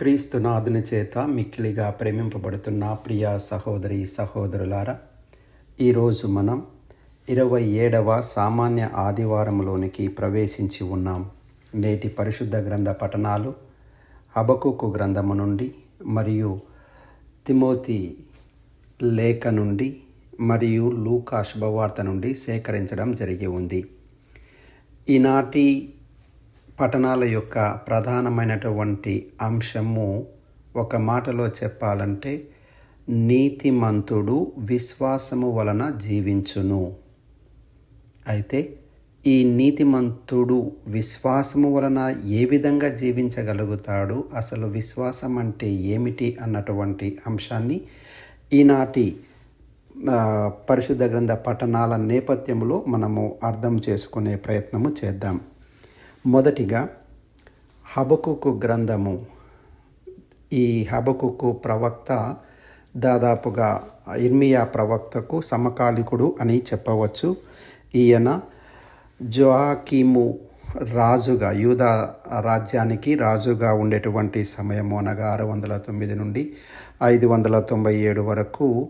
క్రీస్తునాథుని చేత మిక్కిలిగా ప్రేమింపబడుతున్న ప్రియ సహోదరి సహోదరులారా ఈరోజు మనం ఇరవై ఏడవ సామాన్య ఆదివారంలోనికి ప్రవేశించి ఉన్నాం. నేటి పరిశుద్ధ గ్రంథ పఠనాలు హబకుకు గ్రంథము నుండి మరియు తిమోతి లేఖ నుండి మరియు లూకా శుభవార్త నుండి సేకరించడం జరిగి ఉంది. ఈనాటి పఠనాల యొక్క ప్రధానమైనటువంటి అంశము ఒక మాటలో చెప్పాలంటే నీతిమంతుడు విశ్వాసము వలన జీవించును. అయితే ఈ నీతిమంతుడు విశ్వాసము వలన ఏ విధంగా జీవించగలుగుతాడు? అసలు విశ్వాసం అంటే ఏమిటి? అన్నటువంటి అంశాన్ని ఈనాటి పరిశుద్ధ గ్రంథ పఠనాల నేపథ్యంలో మనము అర్థం చేసుకునే ప్రయత్నము చేద్దాం. మొదటిగా హబకుకు గ్రంథము. ఈ హబకుకు ప్రవక్త దాదాపుగా ఇర్మియా ప్రవక్తకు సమకాలికుడు అని చెప్పవచ్చు. ఈయన జోహాకీము రాజుగా యూదా రాజ్యానికి రాజుగా ఉండేటువంటి సమయము అనగా ఆరు వందల తొమ్మిది నుండి ఐదు వందల తొంభై ఏడు వరకు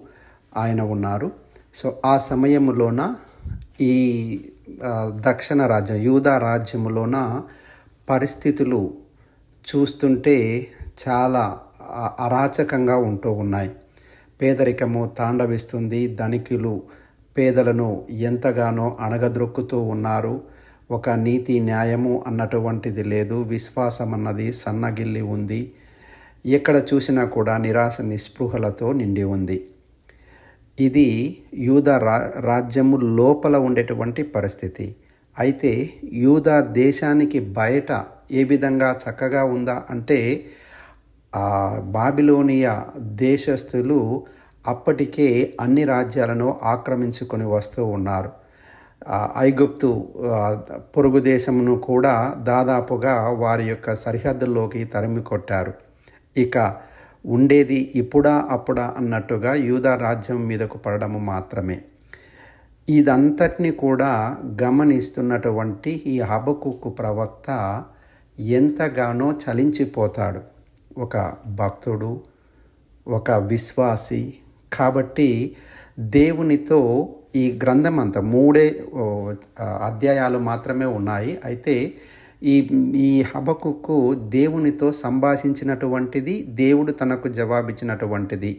ఆయన ఉన్నారు. సో ఆ సమయంలోన ఈ దక్షిణ రాజ్యం యూదా రాజ్యములోన పరిస్థితులు చూస్తుంటే చాలా అరాచకంగా ఉంటూ ఉన్నాయి. పేదరికము తాండవిస్తుంది ధనికులు పేదలను ఎంతగానో అణగద్రొక్కుతూ ఉన్నారు. ఒక నీతి న్యాయము అన్నటువంటిది లేదు విశ్వాసం అన్నది సన్నగిల్లి ఉంది. ఎక్కడ చూసినా కూడా నిరాశ నిస్పృహలతో నిండి ఉంది. ఇది యూదా రా రాజ్యము లోపల ఉండేటువంటి పరిస్థితి. అయితే యూదా దేశానికి బయట ఏ విధంగా చక్కగా ఉందా అంటే ఆ బాబిలోనియా దేశస్థులు అప్పటికే అన్ని రాజ్యాలను ఆక్రమించుకొని వస్తూ ఉన్నారు. ఐగుప్తు పొరుగు దేశమును కూడా దాదాపుగా వారి యొక్క సరిహద్దుల్లోకి తరిమి కొట్టారు ఇక ఉండేది ఇప్పుడా అప్పుడా అన్నట్టుగా యూదా రాజ్యం మీదకు పడడము మాత్రమే. ఇదంతటిని కూడా గమనిస్తున్నటువంటి ఈ హబకుకు ప్రవక్త ఎంతగానో చలించిపోతాడు. ఒక భక్తుడు ఒక విశ్వాసి. కాబట్టి దేవునితో ఈ గ్రంథం అంతా మూడే అధ్యాయాలు మాత్రమే ఉన్నాయి. అయితే ఈ ఈ హబకుకు దేవునితో సంభాషించినటువంటిది దేవుడు తనకు జవాబిచ్చినటువంటిది.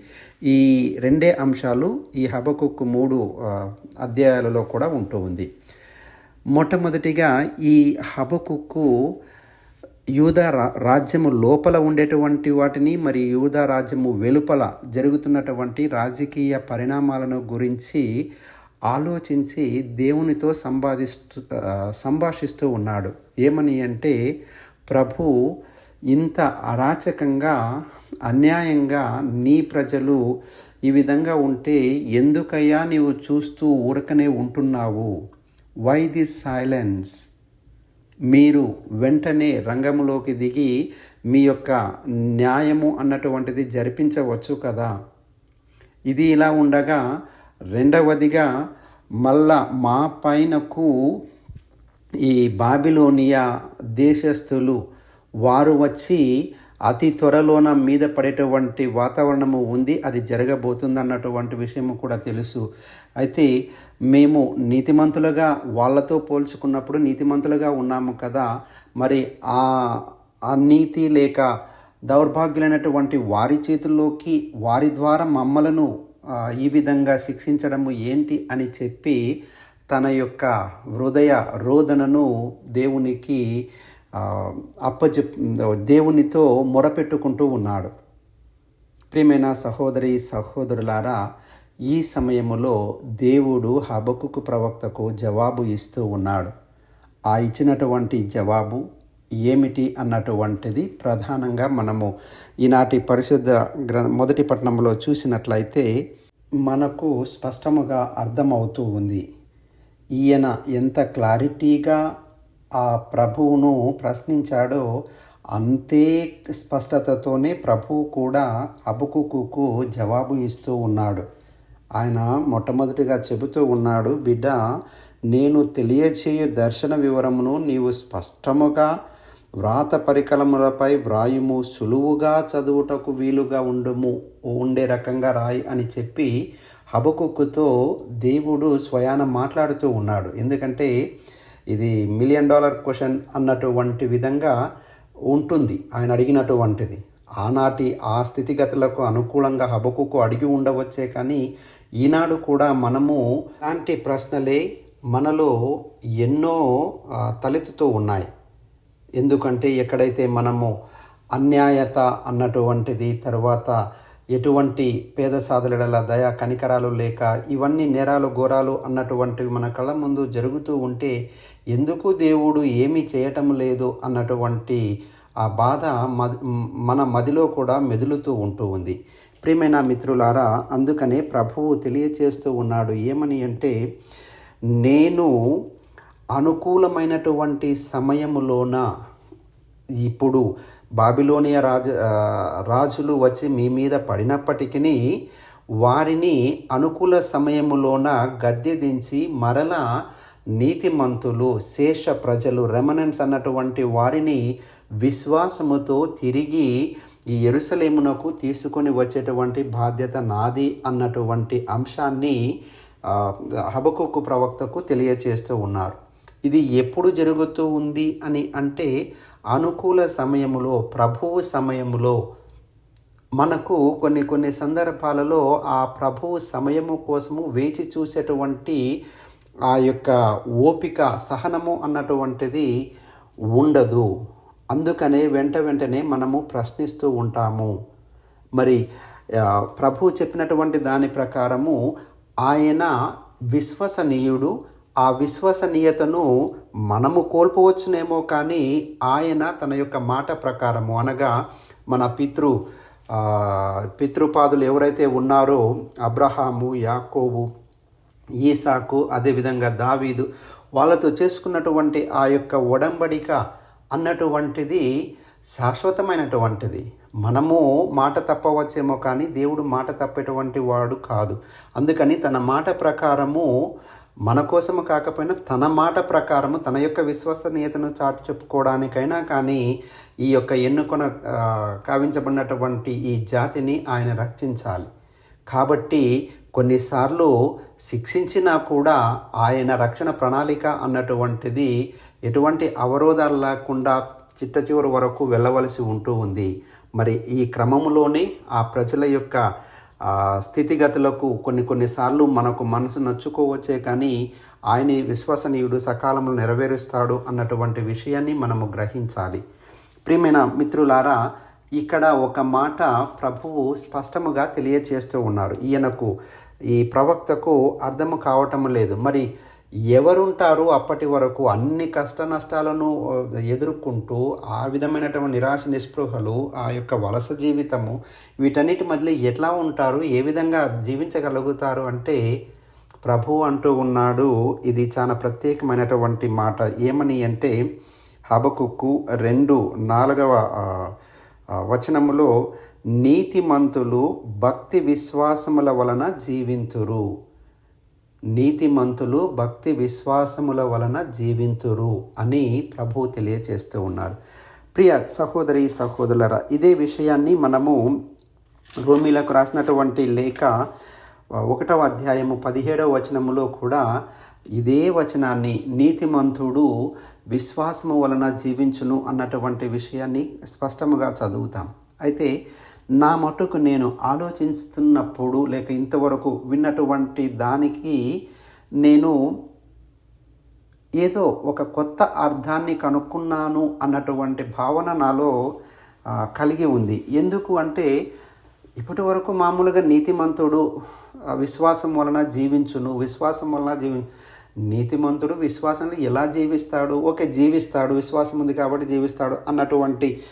ఈ రెండే అంశాలు ఈ హబకుకు మూడు అధ్యాయాలలో కూడా ఉంటూ ఉంది. మొట్టమొదటిగా ఈ హబకుకు యూదా రా రాజ్యము లోపల ఉండేటువంటి వాటిని మరి యూదా రాజ్యము వెలుపల జరుగుతున్నటువంటి రాజకీయ పరిణామాలను గురించి ఆలోచించి దేవునితో సంపాదిస్తూ సంభాషిస్తూ ఉన్నాడు. ఏమని అంటే ప్రభు ఇంత అరాచకంగా అన్యాయంగా నీ ప్రజలు ఈ విధంగా ఉంటే ఎందుకయ్యా నీవు చూస్తూ ఊరకనే ఉంటున్నావు? వై దిస్ సైలెన్స్ మీరు వెంటనే రంగంలోకి దిగి మీ యొక్క న్యాయము అన్నటువంటిది జరిపించవచ్చు కదా. ఇది ఇలా ఉండగా రెండవదిగా మళ్ళా మా పైనకు ఈ బాబిలోనియా దేశస్థులు వారు వచ్చి అతి త్వరలోన మీద పడేటువంటి వాతావరణము ఉంది అది జరగబోతుంది అన్నటువంటి విషయము కూడా తెలుసు. అయితే మేము నీతిమంతులుగా వాళ్ళతో పోల్చుకున్నప్పుడు నీతిమంతులుగా ఉన్నాము కదా మరి ఆ ఆ నీతి లేక దౌర్భాగ్యులైనటువంటి వారి చేతుల్లోకి వారి ద్వారా మమ్మలను ఈ విధంగా శిక్షించడము ఏంటి అని చెప్పి తన యొక్క హృదయ రోదనను దేవునికి ఆ, అప్పచెప్ దేవునితో మొరపెట్టుకుంటూ ఉన్నాడు. ప్రియమైన సహోదరి సహోదరులారా ఈ సమయములో దేవుడు హబకుకు ప్రవక్తకు జవాబు ఇస్తూ ఉన్నాడు. ఆ ఇచ్చినటువంటి జవాబు ఏమిటి అన్నటువంటిది ప్రధానంగా మనము ఈనాటి పరిశుద్ధ గ్ర మొదటి పట్టణంలో చూసినట్లయితే మనకు స్పష్టముగా అర్థమవుతూ ఉంది. ఈయన ఎంత క్లారిటీగా ఆ ప్రభువును ప్రశ్నించాడో అంతే స్పష్టతతోనే ప్రభువు కూడా అబుకుకు జవాబు ఇస్తూ ఉన్నాడు. ఆయన మొట్టమొదటిగా చెబుతూ ఉన్నాడు బిడ్డ నేను తెలియచేయు దర్శన వివరమును నీవు స్పష్టముగా వ్రాత పరికలములపై వ్రాయుము సులువుగా చదువుటకు వీలుగా ఉండము ఉండే రకంగా రాయి అని చెప్పి హబకుక్కుతో దేవుడు స్వయాన మాట్లాడుతూ ఉన్నాడు. ఎందుకంటే ఇది మిలియన్ డాలర్ క్వశ్చన్ అన్నటువంటి విధంగా ఉంటుంది. ఆయన అడిగినటువంటిది. ఆనాటి ఆ స్థితిగతులకు అనుకూలంగా హబకుకు అడిగి ఉండవచ్చే కానీ ఈనాడు కూడా మనము లాంటి ప్రశ్నలే మనలో ఎన్నో తలెత్తుతూ ఉన్నాయి. ఎందుకంటే ఎక్కడైతే మనము అన్యాయత అన్నటువంటిది తర్వాత ఎటువంటి పేద సాధులల దయ కనికరాలు లేక ఇవన్నీ నేరాలు ఘోరాలు అన్నటువంటివి మన కళ్ళ ముందు జరుగుతూ ఉంటే ఎందుకు దేవుడు ఏమీ చేయటం లేదు అన్నటువంటి ఆ బాధ మన మదిలో కూడా మెదులుతూ ఉంటూ ఉంది. ప్రియమైన మిత్రులారా అందుకనే ప్రభువు తెలియచేస్తూ ఉన్నాడు ఏమని అంటే నేను అనుకూలమైనటువంటి సమయములోన ఇప్పుడు బాబిలోనియ రాజు రాజులు వచ్చి మీ మీద పడినప్పటికీ వారిని అనుకూల సమయములోన గద్దె దించి మరలా నీతిమంతులు శేష ప్రజలు రెమనెన్స్ అన్నటువంటి వారిని విశ్వాసముతో తిరిగి ఈ ఎరుసలేమునకు తీసుకొని వచ్చేటువంటి బాధ్యత నాది అన్నటువంటి అంశాన్ని హబకుకు ప్రవక్తకు తెలియచేస్తూ ఉన్నారు. ఇది ఎప్పుడు జరుగుతూ ఉంది అని అంటే అనుకూల సమయములో ప్రభువు సమయములో. మనకు కొన్ని కొన్ని సందర్భాలలో ఆ ప్రభువు సమయము కోసము వేచి చూసేటువంటి ఆ యొక్క ఓపిక సహనము అన్నటువంటిది ఉండదు. అందుకనే వెంట వెంటనే మనము ప్రశ్నిస్తూ ఉంటాము. మరి ప్రభు చెప్పినటువంటి దాని ప్రకారము ఆయన విశ్వసనీయుడు ఆ విశ్వసనీయతను మనము కోల్పోవచ్చునేమో కానీ ఆయన తన యొక్క మాట ప్రకారము అనగా మన పితృ పితృపాదులు ఎవరైతే ఉన్నారో అబ్రహాము యాకోబు ఈసాకు అదేవిధంగా దావీదు వాళ్ళతో చేసుకున్నటువంటి ఆ యొక్క ఒడంబడిక అన్నటువంటిది శాశ్వతమైనటువంటిది. మనము మాట తప్పవచ్చేమో కానీ దేవుడు మాట తప్పేటువంటి వాడు కాదు. అందుకని తన మాట ప్రకారము మన కోసము కాకపోయినా తన మాట ప్రకారము తన యొక్క విశ్వసనీయతను చాటు చెప్పుకోవడానికైనా కానీ ఈ యొక్క ఎన్నుకొన కావించబడినటువంటి ఈ జాతిని ఆయన రక్షించాలి. కాబట్టి కొన్నిసార్లు శిక్షించినా కూడా ఆయన రక్షణ ప్రణాళిక అన్నటువంటిది ఎటువంటి అవరోధాలు లేకుండా చిట్ట చివరి వరకు వెళ్ళవలసి ఉంటూ ఉంది. మరి ఈ క్రమంలోనే ఆ ప్రజల యొక్క స్థితిగతులకు కొన్ని కొన్నిసార్లు మనకు మనసు నచ్చుకోవచ్చే కానీ ఆయన విశ్వసనీయుడు సకాలంలో నెరవేరుస్తాడు అన్నటువంటి విషయాన్ని మనము గ్రహించాలి. ప్రియమైన మిత్రులారా ఇక్కడ ఒక మాట ప్రభువు స్పష్టముగా తెలియచేస్తూ ఉన్నారు. ఈయనకు ఈ ప్రవక్తకు అర్థము కావటం లేదు. మరి ఎవరుంటారు అప్పటి వరకు అన్ని కష్ట నష్టాలను ఎదుర్కొంటూ ఆ విధమైనటువంటి నిరాశ నిస్పృహలు ఆ యొక్క వలస జీవితము వీటన్నిటి మధ్య ఎట్లా ఉంటారు ఏ విధంగా జీవించగలుగుతారు అంటే ప్రభు అంటూ ఉన్నాడు ఇది చాలా ప్రత్యేకమైనటువంటి మాట. ఏమని అంటే హబకుక్కు రెండు నాలుగవ వచనములో నీతిమంతులు భక్తి విశ్వాసముల వలన జీవింతురు. నీతిమంతులు భక్తి విశ్వాసముల వలన జీవింతురు అని ప్రభు తెలియచేస్తూ ఉన్నారు. ప్రియ సహోదరి సహోదరులరా ఇదే విషయాన్ని మనము రోమిలకు రాసినటువంటి లేఖ ఒకటవ అధ్యాయము పదిహేడవ వచనములో కూడా ఇదే వచనాన్ని నీతిమంతుడు విశ్వాసము వలన జీవించును అన్నటువంటి విషయాన్ని స్పష్టముగా చదువుతాం. అయితే నా మటుకు నేను ఆలోచిస్తున్నప్పుడు లేక ఇంతవరకు విన్నటువంటి దానికి నేను ఏదో ఒక కొత్త అర్థాన్ని కనుక్కున్నాను అన్నటువంటి భావన నాలో కలిగి ఉంది. ఎందుకు అంటే ఇప్పటి వరకు మామూలుగా నీతిమంతుడు విశ్వాసం వలన జీవించును విశ్వాసం వలన జీవి నీతిమంతుడు విశ్వాసంలో ఎలా జీవిస్తాడు? ఓకే జీవిస్తాడు విశ్వాసం ఉంది కాబట్టి జీవిస్తాడు అన్నటువంటి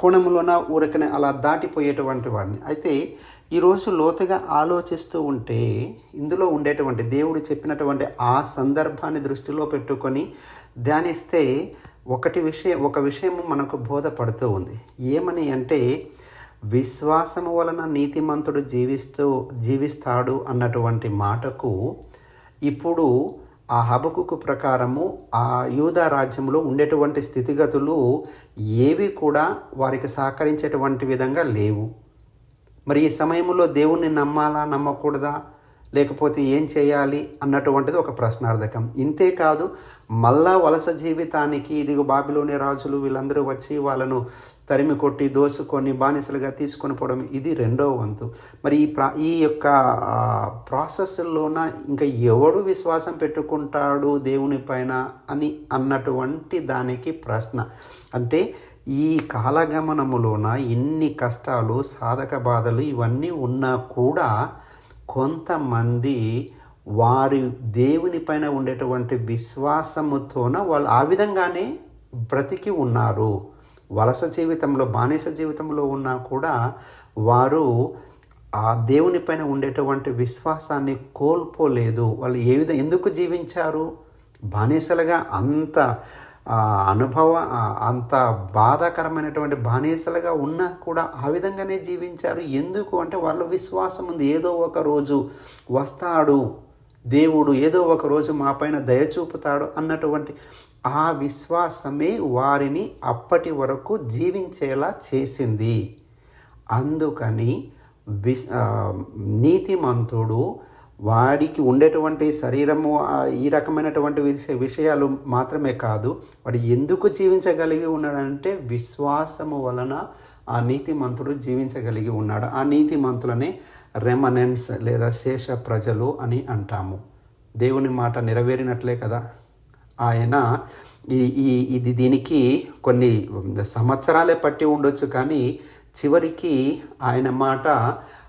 కోణంలోన ఊరికనే అలా దాటిపోయేటువంటి వాడిని. అయితే ఈరోజు లోతుగా ఆలోచిస్తూ ఉంటే ఇందులో ఉండేటువంటి దేవుడు చెప్పినటువంటి ఆ సందర్భాన్ని దృష్టిలో పెట్టుకొని ధ్యానిస్తే ఒకటి విషయం ఒక విషయము మనకు బోధపడుతూ ఉంది. ఏమని అంటే విశ్వాసము వలన నీతిమంతుడు జీవిస్తూ జీవిస్తాడు అన్నటువంటి మాటకు ఇప్పుడు ఆ హబకుకు ప్రకారము ఆ యూదా రాజ్యంలో ఉండేటువంటి స్థితిగతులు ఏవి కూడా వారికి సహకరించేటువంటి విధంగా లేవు. మరి ఈ సమయంలో దేవుణ్ణి నమ్మాలా నమ్మకూడదా? లేకపోతే ఏం చేయాలి అన్నటువంటిది ఒక ప్రశ్నార్థకం. ఇంతే కాదు మళ్ళా వలస జీవితానికి ఇదిగో బాబిలోని రాజులు వీళ్ళందరూ వచ్చి వాళ్ళను తరిమి కొట్టి దోసుకొని బానిసలుగా తీసుకొని పోవడం ఇది రెండో వంతు. మరి ఈ ప్రా ఈ యొక్క ప్రాసెస్లోన ఇంకా ఎవడు విశ్వాసం పెట్టుకుంటాడు దేవుని పైన అని అన్నటువంటి దానికి ప్రశ్న. అంటే ఈ కాలగమనములోన ఇన్ని కష్టాలు సాధక బాధలు ఇవన్నీ ఉన్నా కూడా కొంతమంది వారి దేవుని పైన ఉండేటువంటి విశ్వాసముతోన వాళ్ళు ఆ విధంగానే బ్రతికి ఉన్నారు. వలస జీవితంలో బానిస జీవితంలో ఉన్నా కూడా వారు ఆ దేవుని పైన ఉండేటువంటి విశ్వాసాన్ని కోల్పోలేదు. వాళ్ళు ఏ విధంగా ఎందుకు జీవించారు? బానిసలుగా అంత అనుభవ అంత బాధాకరమైనటువంటి బానిసలుగా ఉన్నా కూడా ఆ విధంగానే జీవించారు. ఎందుకు అంటే వాళ్ళ విశ్వాసం ఉంది. ఏదో ఒక రోజు వస్తాడు దేవుడు ఏదో ఒక రోజు మా పైన దయ చూపుతాడు అన్నటువంటి ఆ విశ్వాసమే వారిని అప్పటి వరకు జీవించేలా చేసింది. అందుకని విస్ నీతిమంతుడు వాడికి ఉండేటువంటి శరీరము ఈ రకమైనటువంటి విషయ విషయాలు మాత్రమే కాదు వాడు ఎందుకు జీవించగలిగి ఉన్నాడంటే విశ్వాసము వలన ఆ నీతిమంతుడు జీవించగలిగి ఉన్నాడు. ఆ నీతిమంతులనే రెమనెన్స్ లేదా శేష ప్రజలు అని అంటాము. దేవుని మాట నెరవేరినట్లే కదా. ఆయన ఈ ఈ ఇది దీనికి కొన్ని సంవత్సరాలే పట్టి ఉండొచ్చు కానీ చివరికి ఆయన మాట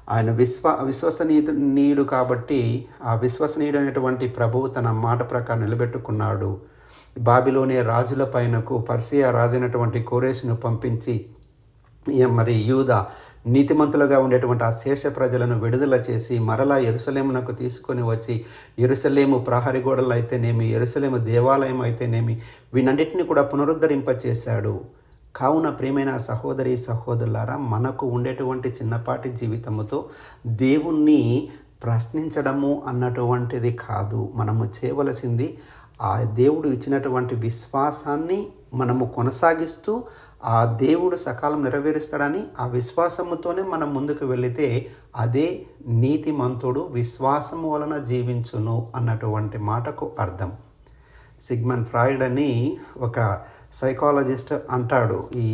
ఆయన విశ్వ విశ్వసనీయుడు కాబట్టి ఆ విశ్వసనీయుడు అనేటువంటి ప్రభువు తన మాట ప్రకారం నిలబెట్టుకున్నాడు. బాబిలోనే రాజుల పైనకు పర్సియా రాజైనటువంటి కోరేసును పంపించి మరి యూద నీతిమంతులుగా ఉండేటువంటి ఆ శేష ప్రజలను విడుదల చేసి మరలా ఎరుసలేమునకు తీసుకొని వచ్చి ఎరుసలేము ప్రహరి గోడలు అయితేనేమి ఎరుసలేము దేవాలయం అయితేనేమి వీటన్నిటిని కూడా పునరుద్ధరింపచేశాడు. కావున ప్రియమైన సహోదరి సహోదరులారా మనకు ఉండేటువంటి చిన్నపాటి జీవితముతో దేవుణ్ణి ప్రశ్నించడము అన్నటువంటిది కాదు. మనము చేయవలసింది ఆ దేవుడు ఇచ్చినటువంటి విశ్వాసాన్ని మనము కొనసాగిస్తూ ఆ దేవుడు సకాలం నెరవేరుస్తాడని ఆ విశ్వాసముతోనే మనం ముందుకు వెళితే అదే నీతిమంతుడు విశ్వాసము వలన జీవించును అన్నటువంటి మాటకు అర్థం. సిగ్మన్ ఫ్రాయిడ్ అని ఒక సైకాలజిస్ట్ అంటాడు ఈ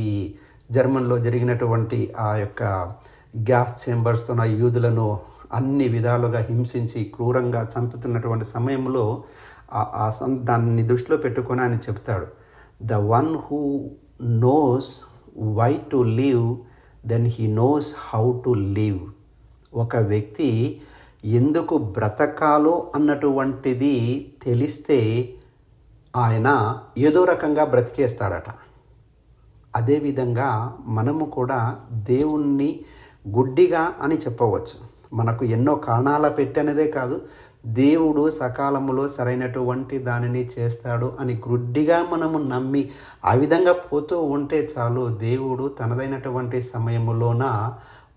జర్మన్లో జరిగినటువంటి ఆ యొక్క గ్యాస్ చేంబర్స్తో నా యూదులను అన్ని విధాలుగా హింసించి క్రూరంగా చంపుతున్నటువంటి సమయంలో ఆ- సం దాన్ని దృష్టిలో పెట్టుకొని ఆయన చెప్తాడు the one who knows why to live then he knows how to live ఒక వ్యక్తి ఎందుకు బ్రతకాలో అన్నటువంటిది తెలిస్తే ఆయన ఏదో రకంగా బ్రతికేస్తాడట. అదేవిధంగా మనము కూడా దేవుణ్ణి గుడ్డిగా అని చెప్పవచ్చు. మనకు ఎన్నో కారణాల పెట్టనదే కాదు దేవుడు సకాలములో సరైనటువంటి దానిని చేస్తాడు అని గుడ్డిగా మనము నమ్మి ఆ విధంగా పోతూ ఉంటే చాలు దేవుడు తనదైనటువంటి సమయములోన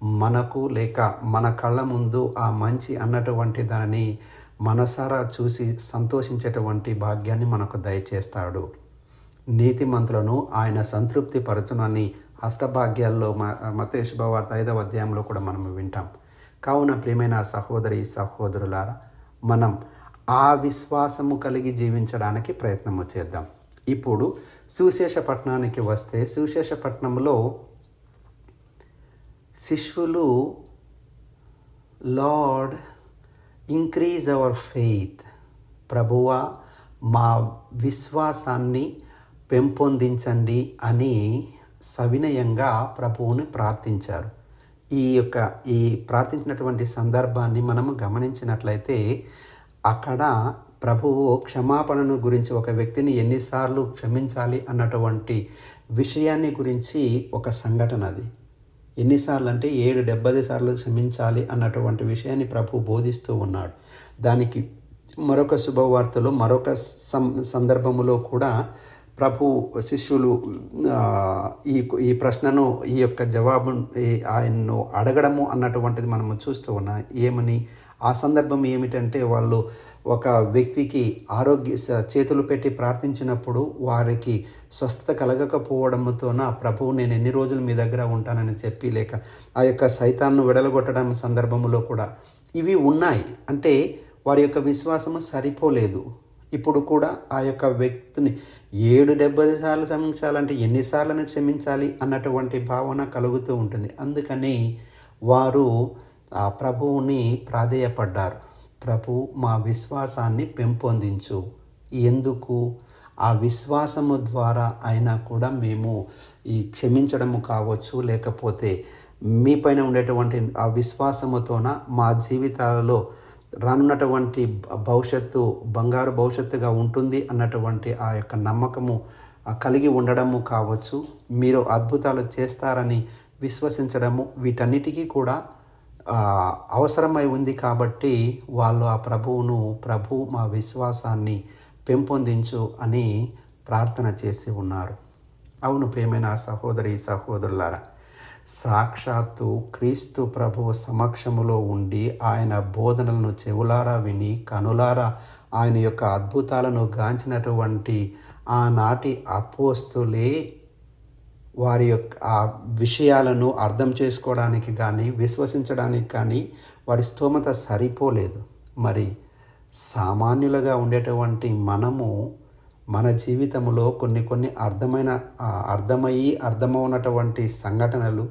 మనకు లేక మన కళ్ళ ముందు ఆ మంచి అన్నటువంటి దానిని మనసారా చూసి సంతోషించేటువంటి భాగ్యాన్ని మనకు దయచేస్తాడు. నీతిమంతులను ఆయన సంతృప్తి పరచునని అష్టభాగ్యాల్లో మ మత శుభవార్త ఐదవ అధ్యాయంలో కూడా మనం వింటాం. కావున ప్రియమైన సహోదరి సహోదరులారా మనం ఆ విశ్వాసము కలిగి జీవించడానికి ప్రయత్నము చేద్దాం. ఇప్పుడు సుశేషపట్నానికి వస్తే సుశేషపట్నంలో శిష్యులు లార్డ్ ఇంక్రీజ్ అవర్ ఫెయిత్ ప్రభువా మా విశ్వాసాన్ని పెంపొందించండి అని సవినయంగా ప్రభువుని ప్రార్థించారు. ఈ యొక్క ఈ ప్రార్థించినటువంటి సందర్భాన్ని మనము గమనించినట్లయితే అక్కడ ప్రభువు క్షమాపణను గురించి ఒక వ్యక్తిని ఎన్నిసార్లు క్షమించాలి అన్నటువంటి విషయాన్ని గురించి ఒక సంఘటన అది. ఎన్నిసార్లు అంటే ఏడు డెబ్బై సార్లు క్షమించాలి అన్నటువంటి విషయాన్ని ప్రభు బోధిస్తూ ఉన్నాడు. దానికి మరొక శుభవార్తలో మరొక సం సందర్భములో కూడా ప్రభు శిష్యులు ఈ ఈ ప్రశ్నను ఈ యొక్క జవాబు ఆయన్ను అడగడము అన్నటువంటిది మనము చూస్తూ ఉన్నాం. ఏమని? ఆ సందర్భం ఏమిటంటే వాళ్ళు ఒక వ్యక్తికి ఆరోగ్య చేతులు పెట్టి ప్రార్థించినప్పుడు వారికి స్వస్థత కలగకపోవడంతోన ప్రభువు నేను ఎన్ని రోజులు మీ దగ్గర ఉంటానని చెప్పి లేక ఆ యొక్క సైతాన్ను విడలగొట్టడం సందర్భంలో కూడా ఇవి ఉన్నాయి. అంటే వారి యొక్క విశ్వాసము సరిపోలేదు. ఇప్పుడు కూడా ఆ యొక్క వ్యక్తిని ఏడు డెబ్బై సార్లు క్షమించాలంటే ఎన్నిసార్లను క్షమించాలి అన్నటువంటి భావన కలుగుతూ ఉంటుంది. అందుకని వారు ఆ ప్రభువుని ప్రాధేయపడ్డారు. ప్రభు మా విశ్వాసాన్ని పెంపొందించు. ఎందుకు? ఆ విశ్వాసము ద్వారా అయినా కూడా మేము ఈ క్షమించడము కావచ్చు లేకపోతే మీపైన ఉండేటువంటి ఆ విశ్వాసముతోన మా జీవితాలలో రానున్నటువంటి భవిష్యత్తు బంగారు భవిష్యత్తుగా ఉంటుంది అన్నటువంటి ఆ యొక్క నమ్మకము కలిగి ఉండడము కావచ్చు. మీరు అద్భుతాలు చేస్తారని విశ్వసించడము వీటన్నిటికీ కూడా అవసరమై ఉంది కాబట్టి వాళ్ళు ఆ ప్రభువును ప్రభు మా విశ్వాసాన్ని పెంపొందించు అని ప్రార్థన చేసి ఉన్నారు. అవును ప్రేమైన సహోదరి సహోదరులారా సాక్షాత్తు క్రీస్తు ప్రభు సమక్షములో ఉండి ఆయన బోధనలను చెవులారా విని కనులారా ఆయన యొక్క అద్భుతాలను గాంచినటువంటి ఆనాటి అపోస్తులే వారి యొక్క ఆ విషయాలను అర్థం చేసుకోవడానికి కానీ విశ్వసించడానికి కానీ వారి స్తోమత సరిపోలేదు. మరి సామాన్యులుగా ఉండేటువంటి మనము మన జీవితంలో కొన్ని కొన్ని అర్థమైన అర్థమయ్యి అర్థమవునటువంటి సంఘటనలు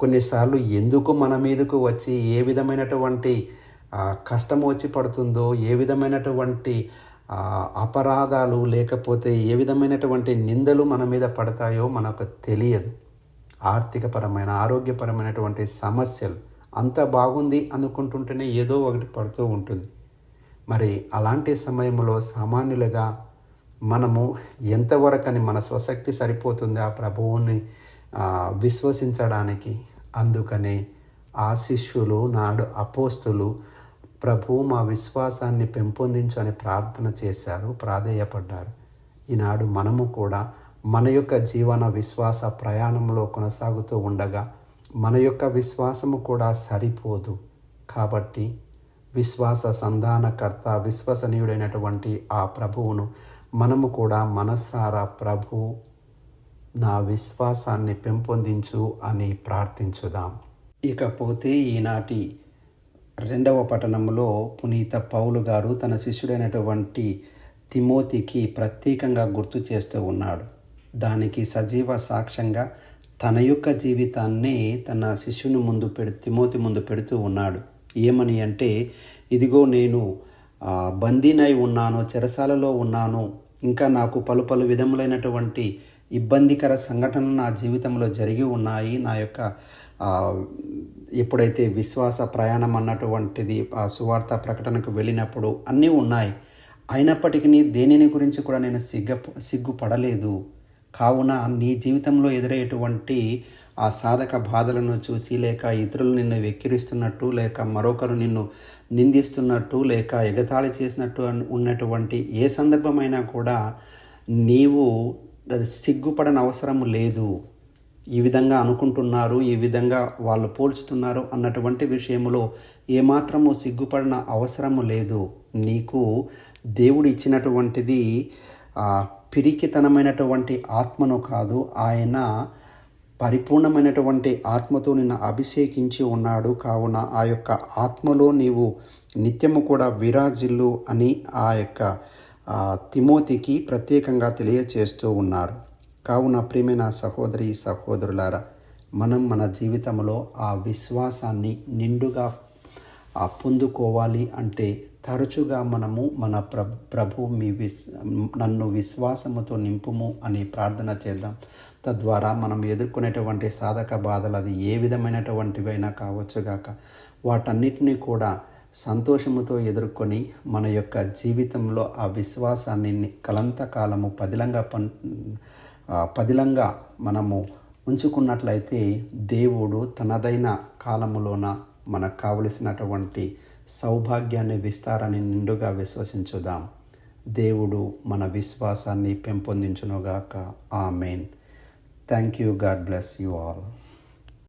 కొన్నిసార్లు ఎందుకు మన మీదకు వచ్చి ఏ విధమైనటువంటి కష్టం వచ్చి పడుతుందో ఏ విధమైనటువంటి అపరాధాలు లేకపోతే ఏ విధమైనటువంటి నిందలు మన మీద పడతాయో మనకు తెలియదు. ఆర్థికపరమైన ఆరోగ్యపరమైనటువంటి సమస్యలు అంత బాగుంది అనుకుంటుంటేనే ఏదో ఒకటి పడుతూ ఉంటుంది. మరి అలాంటి సమయంలో సామాన్యులుగా మనము ఎంతవరకని మన స్వశక్తి సరిపోతుంది ఆ ప్రభువుని విశ్వసించడానికి అందుకనే ఆ శిష్యులు నాడు అపోస్తులు ప్రభు మా విశ్వాసాన్ని పెంపొందించు అని ప్రార్థన చేశారు ప్రాధేయపడ్డారు. ఈనాడు మనము కూడా మన యొక్క జీవన విశ్వాస ప్రయాణంలో కొనసాగుతూ ఉండగా మన యొక్క విశ్వాసము కూడా సరిపోదు. కాబట్టి విశ్వాస సంధానకర్త విశ్వసనీయుడైనటువంటి ఆ ప్రభువును మనము కూడా మనస్సారా ప్రభు నా విశ్వాసాన్ని పెంపొందించు అని ప్రార్థించుదాం. ఇకపోతే ఈనాటి రెండవ పట్టణంలో పునీత పౌలు గారు తన శిష్యుడైనటువంటి తిమోతికి ప్రత్యేకంగా గుర్తు చేస్తూ ఉన్నాడు. దానికి సజీవ సాక్ష్యంగా తన యొక్క జీవితాన్ని తన శిష్యుని ముందు పెడు తిమోతి ముందు పెడుతూ ఉన్నాడు. ఏమని అంటే ఇదిగో నేను బందీనై ఉన్నాను చెరసాలలో ఉన్నాను ఇంకా నాకు పలు పలు విధములైనటువంటి ఇబ్బందికర సంఘటనలు నా జీవితంలో జరిగి ఉన్నాయి. నా యొక్క ఎప్పుడైతే విశ్వాస ప్రయాణం అన్నటువంటిది ఆ సువార్త ప్రకటనకు వెళ్ళినప్పుడు అన్నీ ఉన్నాయి. అయినప్పటికీ దేనిని గురించి కూడా నేను సిగ్గ సిగ్గుపడలేదు. కావున నీ జీవితంలో ఎదురయ్యేటువంటి ఆ సాధక బాధలను చూసి లేక ఇతరులు నిన్ను వెక్కిరిస్తున్నట్టు లేక మరొకరు నిన్ను నిందిస్తున్నట్టు లేక ఎగతాళి చేసినట్టు ఉన్నటువంటి ఏ సందర్భమైనా కూడా నీవు సిగ్గుపడని అవసరం లేదు. ఈ విధంగా అనుకుంటున్నారు ఈ విధంగా వాళ్ళు పోల్చుతున్నారు అన్నటువంటి విషయంలో ఏమాత్రము సిగ్గుపడిన అవసరము లేదు. నీకు దేవుడు ఇచ్చినటువంటిది పిరికితనమైనటువంటి ఆత్మను కాదు ఆయన పరిపూర్ణమైనటువంటి ఆత్మతో నిన్ను అభిషేకించి ఉన్నాడు. కావున ఆ యొక్క ఆత్మలో నీవు నిత్యము కూడా విరాజిల్లు అని ఆ యొక్క తిమోతికి ప్రత్యేకంగా తెలియచేస్తూ ఉన్నారు. కావున ప్రియమైన సహోదరి సహోదరులారా మనం మన జీవితంలో ఆ విశ్వాసాన్ని నిండుగా పొందుకోవాలి అంటే తరచుగా మనము మన ప్ర ప్రభు మీ విస్ నన్ను విశ్వాసముతో నింపుము అని ప్రార్థన చేద్దాం. తద్వారా మనం ఎదుర్కొనేటువంటి సాధక బాధలు అది ఏ విధమైనటువంటివైనా కావచ్చుగాక వాటన్నిటినీ కూడా సంతోషముతో ఎదుర్కొని మన యొక్క జీవితంలో ఆ విశ్వాసాన్ని కలంతకాలము పదిలంగా పన్ పదిలంగా మనము ఉంచుకున్నట్లయితే దేవుడు తనదైన కాలములోన మనకు కావలసినటువంటి సౌభాగ్యాన్ని విస్తారాన్ని నిండుగా విశ్వసించుదాం. దేవుడు మన విశ్వాసాన్ని పెంపొందించునుగాక. Amen. Thank you God bless you all